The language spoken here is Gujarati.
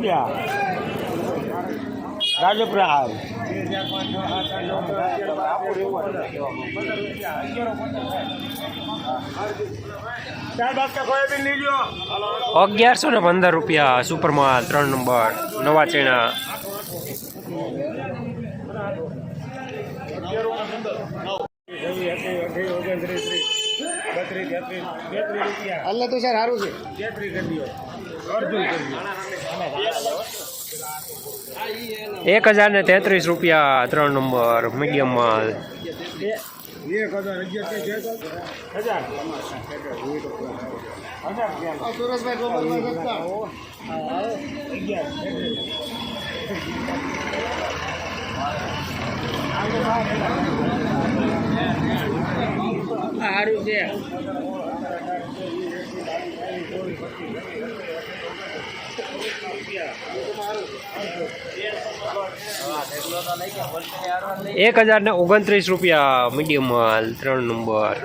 સમજ્યા રાજપ્રહાર. અગિયારસો ને પંદર રૂપિયા સુપરમાં ત્રણ નંબર નવા ચેણા. અલ્લા તો સર સારું છે. એક હજાર ને તેત્રીસ રૂપિયા ત્રણ નંબર મીડિયમ માલ. સારું છે. એક હજાર ને ઓગણત્રીસ રૂપિયા મીડિયમ માલ ત્રણ નંબર.